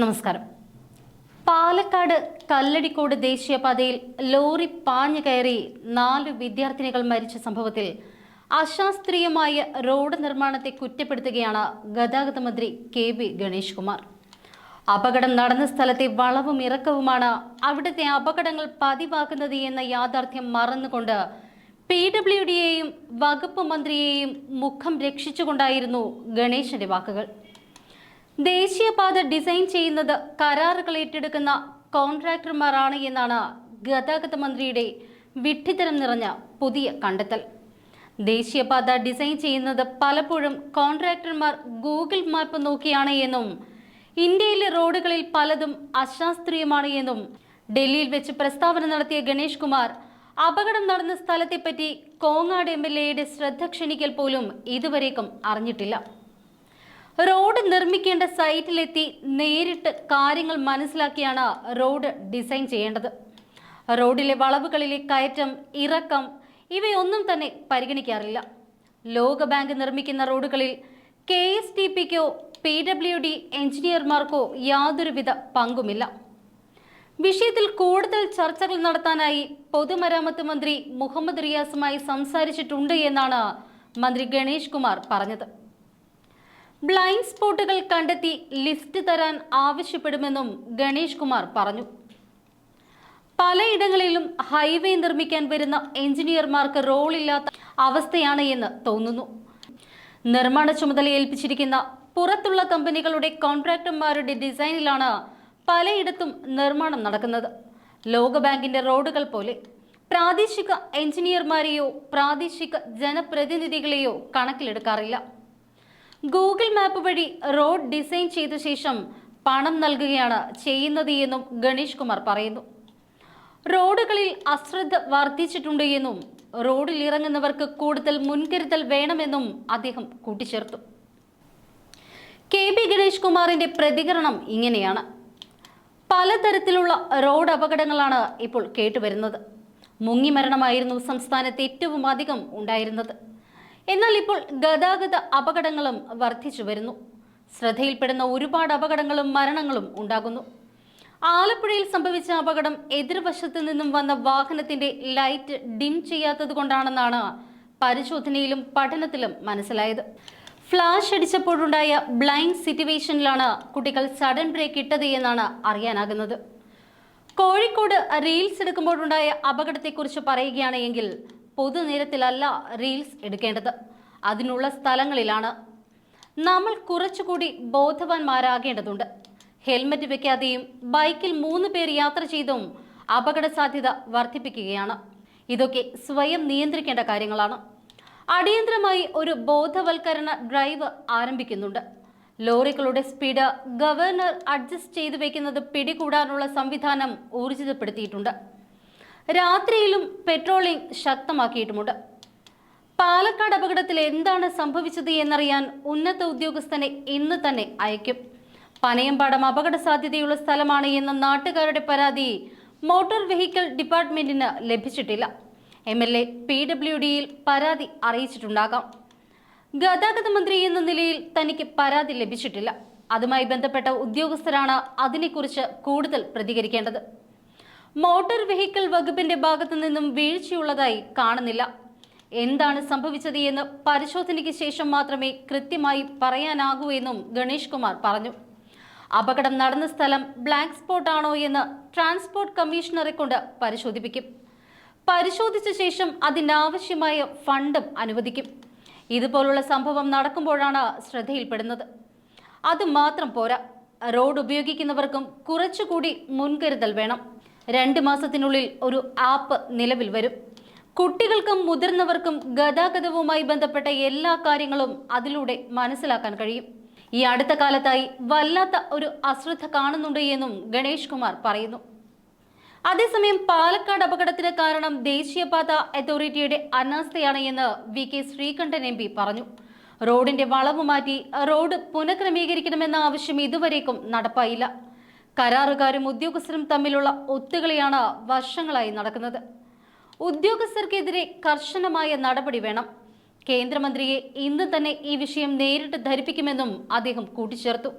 നമസ്കാരം. പാലക്കാട് കല്ലടിക്കോട് ദേശീയപാതയിൽ ലോറി പാഞ്ഞു കയറി നാല് വിദ്യാർത്ഥിനികൾ മരിച്ച സംഭവത്തിൽ അശാസ്ത്രീയമായ റോഡ് നിർമ്മാണത്തെ കുറ്റപ്പെടുത്തുകയാണ് ഗതാഗത മന്ത്രി കെ വി ഗണേഷ് കുമാർ അപകടം നടന്ന സ്ഥലത്തെ വളവും ഇറക്കവുമാണ് അവിടുത്തെ അപകടങ്ങൾ പതിവാക്കുന്നത് എന്ന യാഥാർത്ഥ്യം മറന്നുകൊണ്ട് പി ഡബ്ല്യു ഡിയെയും വകുപ്പ് മന്ത്രിയെയും മുഖം രക്ഷിച്ചുകൊണ്ടായിരുന്നു ഗണേശന്റെ വാക്കുകൾ. ദേശീയപാത ഡിസൈൻ ചെയ്യുന്നത് കരാറുകൾ ഏറ്റെടുക്കുന്ന കോൺട്രാക്ടർമാരാണ് എന്നാണ് ഗതാഗത മന്ത്രിയുടെ വിഡ്ഢിത്തരം നിറഞ്ഞ പുതിയ കണ്ടെത്തൽ. ദേശീയപാത ഡിസൈൻ ചെയ്യുന്നത് പലപ്പോഴും കോൺട്രാക്ടർമാർ ഗൂഗിൾ മാപ്പ് നോക്കിയാണ് എന്നും ഇന്ത്യയിലെ റോഡുകളിൽ പലതും അശാസ്ത്രീയമാണ് എന്നും ഡൽഹിയിൽ വെച്ച് പ്രസ്താവന നടത്തിയ ഗണേഷ് കുമാർ അപകടം നടന്ന സ്ഥലത്തെപ്പറ്റി കോങ്ങാട് എം എൽ എയുടെ ശ്രദ്ധ ക്ഷണിക്കൽ പോലും ഇതുവരേക്കും അറിഞ്ഞിട്ടില്ല. നിർമ്മിക്കേണ്ട സൈറ്റിലെത്തി നേരിട്ട് കാര്യങ്ങൾ മനസ്സിലാക്കിയാണ് റോഡ് ഡിസൈൻ ചെയ്യേണ്ടത്. റോഡിലെ വളവുകളിലെ കയറ്റം ഇറക്കം ഇവയൊന്നും തന്നെ പരിഗണിക്കാറില്ല. ലോകബാങ്ക് നിർമ്മിക്കുന്ന റോഡുകളിൽ കെ എസ് ടി പിക്കോ പി ഡബ്ല്യു ഡി എഞ്ചിനീയർമാർക്കോ യാതൊരുവിധ പങ്കുമില്ല. വിഷയത്തിൽ കൂടുതൽ ചർച്ചകൾ നടത്താനായി പൊതുമരാമത്ത് മന്ത്രി മുഹമ്മദ് റിയാസുമായി സംസാരിച്ചിട്ടുണ്ട് എന്നാണ് മന്ത്രി ഗണേഷ് കുമാർ പറഞ്ഞത്. ബ്ലൈൻഡ് സ്പോട്ടുകൾ കണ്ടെത്തി ലിസ്റ്റ് തരാൻ ആവശ്യപ്പെടുമെന്നും ഗണേഷ് കുമാർ പറഞ്ഞു. പലയിടങ്ങളിലും ഹൈവേ നിർമ്മിക്കാൻ വരുന്ന എഞ്ചിനീയർമാർക്ക് റോളില്ലാത്ത അവസ്ഥയാണ് എന്ന് തോന്നുന്നു. നിർമ്മാണ ചുമതല ഏൽപ്പിച്ചിരിക്കുന്ന പുറത്തുള്ള കമ്പനികളുടെ കോൺട്രാക്ടർമാരുടെ ഡിസൈനിലാണ് പലയിടത്തും നിർമ്മാണം നടക്കുന്നത്. ലോകബാങ്കിന്റെ റോഡുകൾ പോലെ പ്രാദേശിക എഞ്ചിനീയർമാരെയോ പ്രാദേശിക ജനപ്രതിനിധികളെയോ കണക്കിലെടുക്കാറില്ല. ഗൂഗിൾ മാപ്പ് വഴി റോഡ് ഡിസൈൻ ചെയ്ത ശേഷം പണം നൽകുകയാണ് ചെയ്യുന്നത് എന്നും ഗണേഷ് കുമാർ പറയുന്നു. റോഡുകളിൽ അശ്രദ്ധ വർദ്ധിച്ചിട്ടുണ്ട് എന്നും റോഡിൽ ഇറങ്ങുന്നവർക്ക് കൂടുതൽ മുൻകരുതൽ വേണമെന്നും അദ്ദേഹം കൂട്ടിച്ചേർത്തു. കെ ബി ഗണേഷ് കുമാറിന്റെ പ്രതികരണം ഇങ്ങനെയാണ്. പലതരത്തിലുള്ള റോഡ് അപകടങ്ങളാണ് ഇപ്പോൾ കേട്ടുവരുന്നത്. മുങ്ങിമരണമായിരുന്നു സംസ്ഥാനത്ത് ഏറ്റവും അധികം ഉണ്ടായിരുന്നത്. എന്നാൽ ഇപ്പോൾ ഗതാഗത അപകടങ്ങളും വർദ്ധിച്ചു വരുന്നു. ശ്രദ്ധയിൽപ്പെടുന്ന ഒരുപാട് അപകടങ്ങളും മരണങ്ങളും ഉണ്ടാകുന്നു. ആലപ്പുഴയിൽ സംഭവിച്ച അപകടം എതിർവശത്ത് നിന്നും വന്ന വാഹനത്തിന്റെ ലൈറ്റ് ഡിം ചെയ്യാത്തത് കൊണ്ടാണെന്നാണ് പരിശോധനയിലും പഠനത്തിലും മനസ്സിലായത്. ഫ്ലാഷ് അടിച്ചപ്പോഴുണ്ടായ ബ്ലൈൻഡ് സിറ്റുവേഷനിലാണ് കുട്ടികൾ സഡൻ ബ്രേക്ക് ഇട്ടത് എന്നാണ് അറിയാനാകുന്നത്. കോഴിക്കോട് റീൽസ് എടുക്കുമ്പോഴുണ്ടായ അപകടത്തെക്കുറിച്ച് പറയുകയാണ് എങ്കിൽ പൊതുനിരത്തിലല്ല റീൽസ് എടുക്കേണ്ടത്. അതിനുള്ള സ്ഥലങ്ങളിലാണ്. നമ്മൾ കുറച്ചുകൂടി ബോധവാന്മാരാകേണ്ടതുണ്ട്. ഹെൽമറ്റ് വെക്കാതെയും ബൈക്കിൽ മൂന്ന് പേർ യാത്ര ചെയ്തും അപകട സാധ്യത വർദ്ധിപ്പിക്കുകയാണ്. ഇതൊക്കെ സ്വയം നിയന്ത്രിക്കേണ്ട കാര്യങ്ങളാണ്. അടിയന്തരമായി ഒരു ബോധവൽക്കരണ ഡ്രൈവ് ആരംഭിക്കുന്നുണ്ട്. ലോറികളുടെ സ്പീഡ് ഗവർണർ അഡ്ജസ്റ്റ് ചെയ്തു വെക്കുന്നത് പിടികൂടാനുള്ള സംവിധാനം ഊർജിതപ്പെടുത്തിയിട്ടുണ്ട്. രാത്രിയിലും പെട്രോളിംഗ് ശക്തമാക്കിയിട്ടുമുണ്ട്. പാലക്കാട് അപകടത്തിൽ എന്താണ് സംഭവിച്ചത് എന്നറിയാൻ ഉന്നത ഉദ്യോഗസ്ഥനെ ഇന്ന് തന്നെ അയക്കും. പനയമ്പാടം അപകട സാധ്യതയുള്ള സ്ഥലമാണ് എന്ന നാട്ടുകാരുടെ പരാതി മോട്ടോർ വെഹിക്കിൾ ഡിപ്പാർട്ട്മെന്റിന് ലഭിച്ചിട്ടില്ല. M L A P W ഡിയിൽ പരാതി അറിയിച്ചിട്ടുണ്ടാകാം. ഗതാഗത മന്ത്രി എന്ന നിലയിൽ തനിക്ക് പരാതി ലഭിച്ചിട്ടില്ല. അതുമായി ബന്ധപ്പെട്ട ഉദ്യോഗസ്ഥരാണ് അതിനെക്കുറിച്ച് കൂടുതൽ പ്രതികരിക്കേണ്ടത്. മോട്ടോർ വെഹിക്കിൾ വകുപ്പിന്റെ ഭാഗത്തു നിന്നും വീഴ്ചയുള്ളതായി കാണുന്നില്ല. എന്താണ് സംഭവിച്ചത് എന്ന് പരിശോധനയ്ക്ക് ശേഷം മാത്രമേ കൃത്യമായി പറയാനാകൂ എന്നും ഗണേഷ് കുമാർ പറഞ്ഞു. അപകടം നടന്ന സ്ഥലം ബ്ലാക്ക് സ്പോട്ട് ആണോ എന്ന് ട്രാൻസ്പോർട്ട് കമ്മീഷണറെ കൊണ്ട് പരിശോധിപ്പിക്കും. പരിശോധിച്ച ശേഷം അതിനാവശ്യമായ ഫണ്ടും അനുവദിക്കും. ഇതുപോലുള്ള സംഭവം നടക്കുമ്പോഴാണ് ശ്രദ്ധയിൽപ്പെടുന്നത്. അതുമാത്രം പോരാ. റോഡ് ഉപയോഗിക്കുന്നവർക്കും കുറച്ചുകൂടി മുൻകരുതൽ വേണം. രണ്ട് മാസത്തിനുള്ളിൽ ഒരു ആപ്പ് നിലവിൽ വരും. കുട്ടികൾക്കും മുതിർന്നവർക്കും ഗതാഗതവുമായി ബന്ധപ്പെട്ട എല്ലാ കാര്യങ്ങളും അതിലൂടെ മനസ്സിലാക്കാൻ കഴിയും. ഈ അടുത്ത കാലത്തായി വല്ലാത്ത ഒരു അശ്രദ്ധ കാണുന്നുണ്ട് എന്നും ഗണേഷ് കുമാർ പറയുന്നു. അതേസമയം പാലക്കാട് അപകടത്തിന് കാരണം ദേശീയപാത അതോറിറ്റിയുടെ അനാസ്ഥയാണ് എന്ന് V K Sreekandan M P പറഞ്ഞു. റോഡിന്റെ വളവ് മാറ്റി റോഡ് പുനഃക്രമീകരിക്കണമെന്ന ആവശ്യം ഇതുവരേക്കും നടപ്പായില്ല. കരാറുകാരും ഉദ്യോഗസ്ഥരും തമ്മിലുള്ള ഒത്തുകളിയാണ് വർഷങ്ങളായി നടക്കുന്നത്. ഉദ്യോഗസ്ഥർക്കെതിരെ കർശനമായ നടപടി വേണം. കേന്ദ്രമന്ത്രിയെ ഇന്ന് തന്നെ ഈ വിഷയം നേരിട്ട് ധരിപ്പിക്കുമെന്നും അദ്ദേഹം കൂട്ടിച്ചേർത്തു.